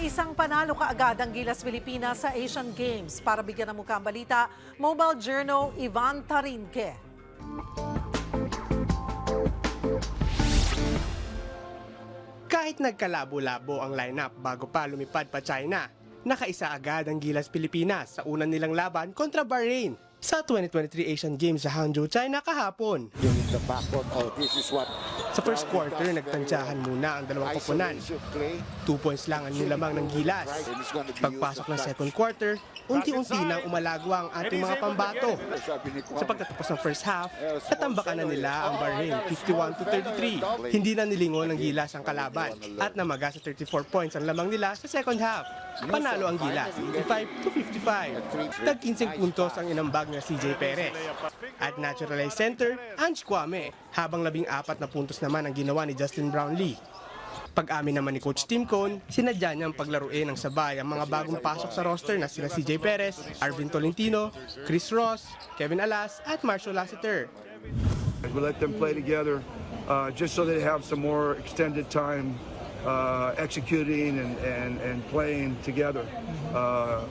Nakaisang panalo kaagad ang Gilas Pilipinas sa Asian Games. Para bigyan ng mukha ang balita, Mobile Journal Ivan Tarinque. Kahit nagkalabo-labo ang lineup bago pa lumipad pa China, nakaisa agad ang Gilas Pilipinas sa unang nilang laban kontra Bahrain sa 2023 Asian Games sa Hangzhou, China kahapon. During the backcourt, oh, this is what... Sa first quarter, nagtansyahan muna ang dalawang koponan. Two points lang ang nilamang ng Gilas. Pagpasok ng second quarter, unti-unti nang umalagwa ang ating mga pambato. Sa pagtatapos ng first half, natambakan na nila ang Bahrain 51 to 33. Hindi na nilingon ng Gilas ang kalaban at namaga sa 34 points ang lamang nila sa second half. Panalo ang Gilas 85 to 55. Tag 15 puntos ang inambag na CJ Perez. At naturalized center, Ange Kwame, habang labing apat na puntos naman ang ginawa ni Justin Brownlee. Pag-amin naman ni Coach Tim Cone, sinadya niyang paglaruin ng sabay ang mga bagong pasok sa roster na sina CJ Perez, Arvin Tolentino, Chris Ross, Kevin Alas at Marshall Lassiter. We let them play together uh, just so they have some more extended time uh, executing and, and, and playing together. Uh,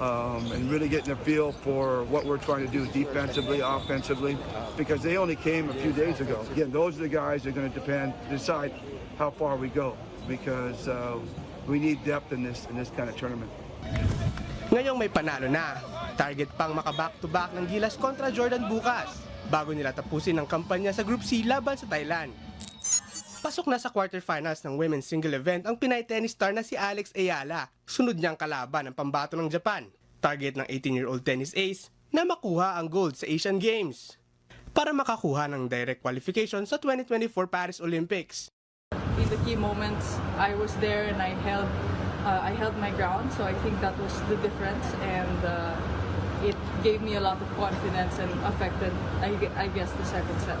um, and really getting a feel for what we're trying to do defensively, offensively, because they only came a few days ago. Again, those are the guys that are going to depend decide how far we go because uh, we need depth in this in this kind of tournament. Ngayong may panalo na, target pang maka-back-to-back ng Gilas kontra Jordan bukas bago nila tapusin ang kampanya sa Group C laban sa Thailand. Pasok na sa quarterfinals ng women's single event ang Pinay tennis star na si Alex Ayala. Sunod niyang kalaban ang pambato ng Japan. Target ng 18-year-old tennis ace na makuha ang gold sa Asian Games para makakuha ng direct qualification sa 2024 Paris Olympics. in the key moments I was there and I held uh, I held my ground so I think that was the difference and uh, it gave me a lot of confidence and affected I, I guess the second set.